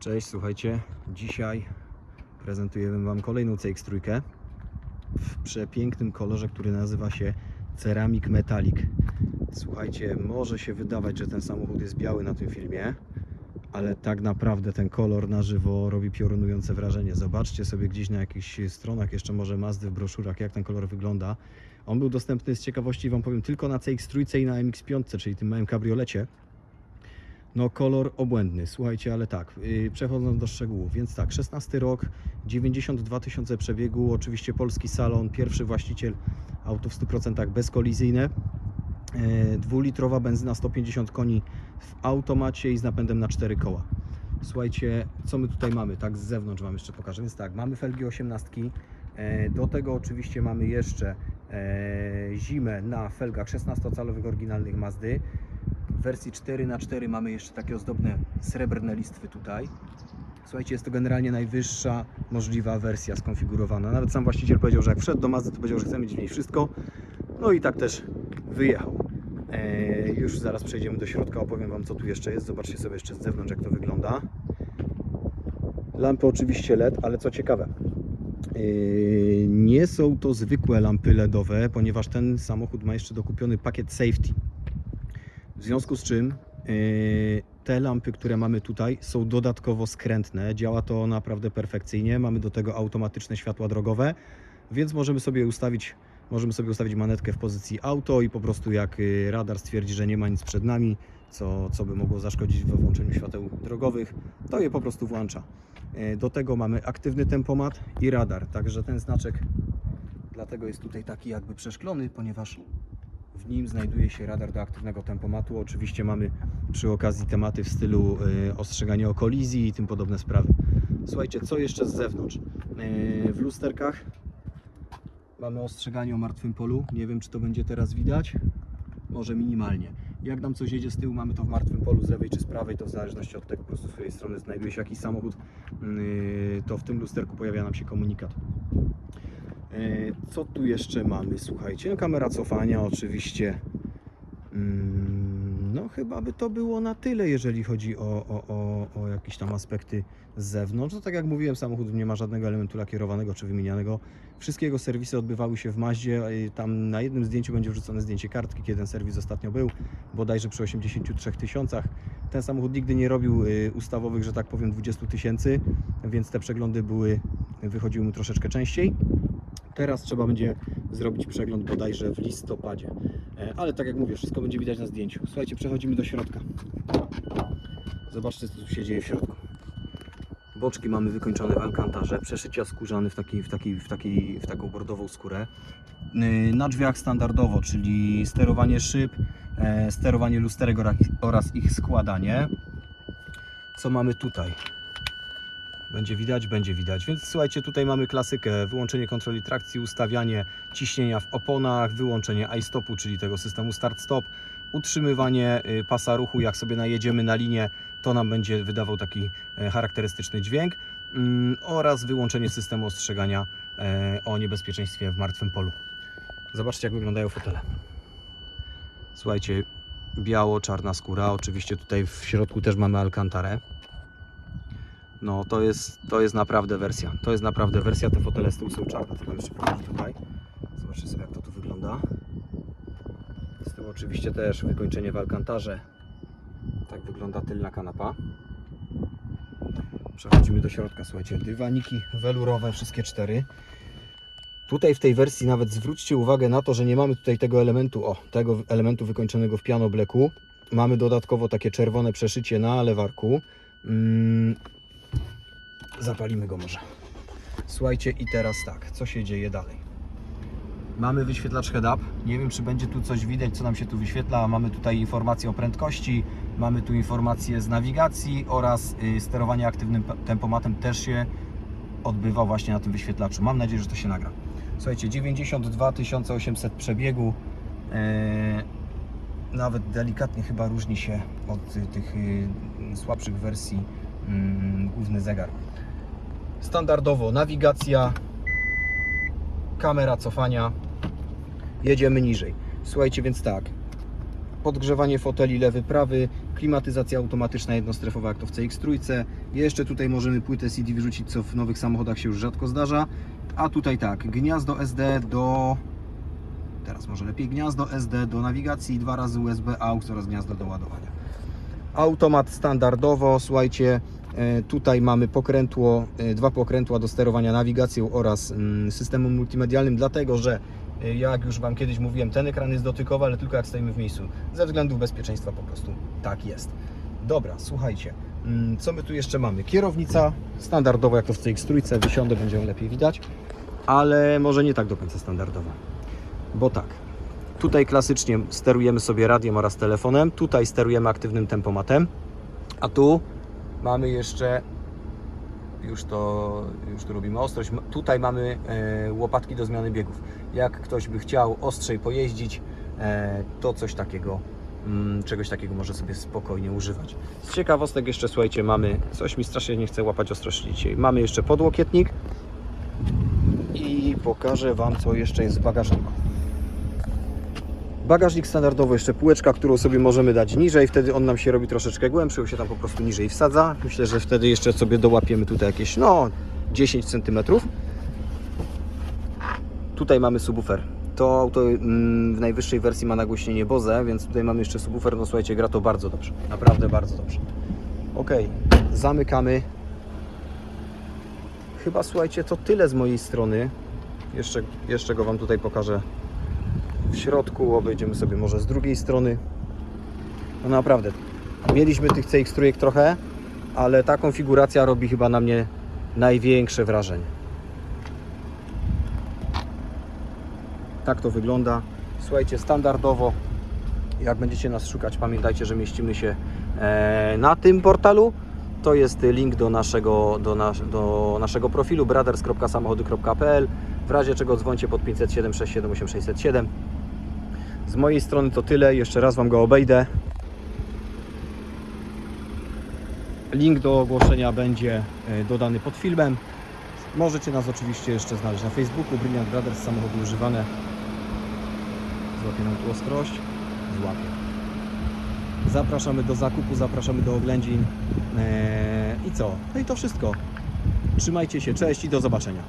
Cześć, słuchajcie. Dzisiaj prezentujemy Wam kolejną CX3 w przepięknym kolorze, który nazywa się Ceramic Metallic. Słuchajcie, może się wydawać, że ten samochód jest biały na tym filmie, ale tak naprawdę ten kolor na żywo robi piorunujące wrażenie. Zobaczcie sobie gdzieś na jakichś stronach, jeszcze może Mazdy w broszurach, jak ten kolor wygląda. On był dostępny z ciekawości, Wam powiem, tylko na CX3 i na MX-5, czyli tym małym kabriolecie. No kolor obłędny, słuchajcie, ale tak, yy, przechodząc do szczegółów, więc tak, 16 rok, 92 tysiące przebiegu, oczywiście polski salon, pierwszy właściciel auto w 100% bezkolizyjne, yy, dwulitrowa benzyna 150 koni w automacie i z napędem na 4 koła. Słuchajcie, co my tutaj mamy, tak z zewnątrz Wam jeszcze pokażę, więc tak, mamy felgi 18, yy, do tego oczywiście mamy jeszcze yy, zimę na felgach 16-calowych oryginalnych Mazdy, w wersji 4x4 mamy jeszcze takie ozdobne srebrne listwy tutaj. Słuchajcie, jest to generalnie najwyższa możliwa wersja skonfigurowana. Nawet sam właściciel powiedział, że jak wszedł do Mazdy, to powiedział, że chce mieć w niej wszystko. No i tak też wyjechał. Eee, już zaraz przejdziemy do środka, opowiem Wam co tu jeszcze jest. Zobaczcie sobie jeszcze z zewnątrz jak to wygląda. Lampy oczywiście LED, ale co ciekawe, eee, nie są to zwykłe lampy LEDowe, ponieważ ten samochód ma jeszcze dokupiony pakiet safety. W związku z czym yy, te lampy, które mamy tutaj, są dodatkowo skrętne. Działa to naprawdę perfekcyjnie. Mamy do tego automatyczne światła drogowe, więc możemy sobie ustawić, możemy sobie ustawić manetkę w pozycji auto i po prostu jak yy, radar stwierdzi, że nie ma nic przed nami, co, co by mogło zaszkodzić we włączeniu świateł drogowych, to je po prostu włącza. Yy, Do tego mamy aktywny tempomat i radar, także ten znaczek dlatego jest tutaj taki jakby przeszklony, ponieważ w nim znajduje się radar do aktywnego tempomatu. Oczywiście mamy przy okazji tematy w stylu y, ostrzegania o kolizji i tym podobne sprawy. Słuchajcie, co jeszcze z zewnątrz? Y, w lusterkach mamy ostrzeganie o martwym polu. Nie wiem, czy to będzie teraz widać. Może minimalnie. Jak nam coś jedzie z tyłu, mamy to w martwym polu z lewej czy z prawej, to w zależności od tego, po prostu z której strony znajduje się jakiś samochód, y, to w tym lusterku pojawia nam się komunikat. E, Co tu jeszcze mamy? Słuchajcie, no kamera cofania oczywiście. Mm, No chyba by to było na tyle, jeżeli chodzi o, o, o, o jakieś tam aspekty z zewnątrz. No tak jak mówiłem, samochód nie ma żadnego elementu lakierowanego czy wymienianego. Wszystkie jego serwisy odbywały się w Maździe. i Tam na jednym zdjęciu będzie wrzucone zdjęcie kartki, kiedy ten serwis ostatnio był, bodajże przy 83 tysiącach. Ten samochód nigdy nie robił y, ustawowych, że tak powiem, 20 tysięcy, więc te przeglądy były, wychodziły mu troszeczkę częściej. Teraz trzeba będzie zrobić przegląd bodajże w listopadzie. E, Ale tak jak mówię, wszystko będzie widać na zdjęciu. Słuchajcie, przechodzimy do środka. Zobaczcie, co tu się dzieje w środku. Boczki mamy wykończone w alkantarze, przeszycia skórzane w, taki, w, taki, w, taki, w taką bordową skórę. Yy, Na drzwiach standardowo, czyli sterowanie szyb, e, sterowanie lusterek oraz ich składanie. Co mamy tutaj? Będzie widać, będzie widać. Więc słuchajcie, tutaj mamy klasykę: wyłączenie kontroli trakcji, ustawianie ciśnienia w oponach, wyłączenie i-stopu, czyli tego systemu start-stop, utrzymywanie y, pasa ruchu. Jak sobie najedziemy na linię, to nam będzie wydawał taki e, charakterystyczny dźwięk mm, oraz wyłączenie systemu ostrzegania e, o niebezpieczeństwie w martwym polu. Zobaczcie, jak wyglądają fotele. Słuchajcie, biało-czarna skóra. Oczywiście tutaj w środku też mamy alkantarę. No to jest, to jest naprawdę wersja. To jest naprawdę wersja. Te fotele z tyłu są czarne. Wam jeszcze pokażę tutaj. Zobaczcie sobie jak to tu wygląda. Z tyłu oczywiście też wykończenie w alkantarze. Tak wygląda tylna kanapa. Przechodzimy do środka. Słuchajcie, dywaniki welurowe, wszystkie cztery. Tutaj w tej wersji nawet zwróćcie uwagę na to, że nie mamy tutaj tego elementu, o, tego elementu wykończonego w piano bleku. Mamy dodatkowo takie czerwone przeszycie na lewarku. Mm, Zapalimy go może. Słuchajcie, i teraz tak, co się dzieje dalej? Mamy wyświetlacz head-up. Nie wiem, czy będzie tu coś widać, co nam się tu wyświetla. Mamy tutaj informacje o prędkości, mamy tu informacje z nawigacji oraz y, sterowanie aktywnym tempomatem też się odbywa właśnie na tym wyświetlaczu. Mam nadzieję, że to się nagra. Słuchajcie, 92 800 przebiegu. Eee, nawet delikatnie chyba różni się od tych y, słabszych wersji mm, główny zegar. Standardowo nawigacja, kamera cofania. Jedziemy niżej. Słuchajcie, więc tak. podgrzewanie foteli lewy, prawy, klimatyzacja automatyczna jednostrefowa jak to w CX-3. Jeszcze tutaj możemy płytę CD wyrzucić, co w nowych samochodach się już rzadko zdarza. A tutaj tak, gniazdo SD do... Teraz może lepiej, gniazdo SD do nawigacji, dwa razy USB AUX oraz gniazdo do ładowania. Automat standardowo, słuchajcie, tutaj mamy pokrętło, e, dwa pokrętła do sterowania nawigacją oraz mm, systemem multimedialnym, dlatego że e, jak już Wam kiedyś mówiłem, ten ekran jest dotykowy, ale tylko jak stoimy w miejscu. Ze względów bezpieczeństwa po prostu tak jest. Dobra, słuchajcie, mm, co my tu jeszcze mamy? Kierownica standardowa, jak to w CX-3, wysiądę, będzie ją lepiej widać, ale może nie tak do końca standardowa. Bo tak, Tutaj klasycznie sterujemy sobie radiem oraz telefonem, tutaj sterujemy aktywnym tempomatem, a tu mamy jeszcze, już to, już tu robimy ostrość, tutaj mamy e, łopatki do zmiany biegów. Jak ktoś by chciał ostrzej pojeździć, e, to coś takiego, mm, czegoś takiego może sobie spokojnie używać. Z ciekawostek jeszcze, słuchajcie, mamy, coś mi strasznie nie chce łapać ostrości dzisiaj, mamy jeszcze podłokietnik i pokażę Wam, co jeszcze jest w bagażniku. Bagażnik standardowy, jeszcze półeczka, którą sobie możemy dać niżej, wtedy on nam się robi troszeczkę głębszy, on się tam po prostu niżej wsadza. Myślę, że wtedy jeszcze sobie dołapiemy tutaj jakieś, no, 10 cm. Tutaj mamy subwoofer. To auto mm, w najwyższej wersji ma nagłośnienie Bose, więc tutaj mamy jeszcze subwoofer. No słuchajcie, gra to bardzo dobrze. Naprawdę bardzo dobrze. Ok, zamykamy. Chyba słuchajcie, to tyle z mojej strony. Jeszcze, jeszcze go Wam tutaj pokażę w środku, obejdziemy sobie może z drugiej strony. No naprawdę, mieliśmy tych CX trójek trochę, ale ta konfiguracja robi chyba na mnie największe wrażenie. Tak to wygląda. Słuchajcie, standardowo, jak będziecie nas szukać, pamiętajcie, że mieścimy się e, na tym portalu. To jest link do naszego, do, nas, do naszego profilu brothers.samochody.pl. W razie czego dzwońcie pod 507 678 607. Z mojej strony to tyle. Jeszcze raz Wam go obejdę. Link do ogłoszenia będzie e, dodany pod filmem. Możecie nas oczywiście jeszcze znaleźć na Facebooku. Brilliant Brothers, samochody używane. Złapie nam tu ostrość. Złapie. Zapraszamy do zakupu, zapraszamy do oględzin. Eee, I co? No i to wszystko. Trzymajcie się, cześć i do zobaczenia.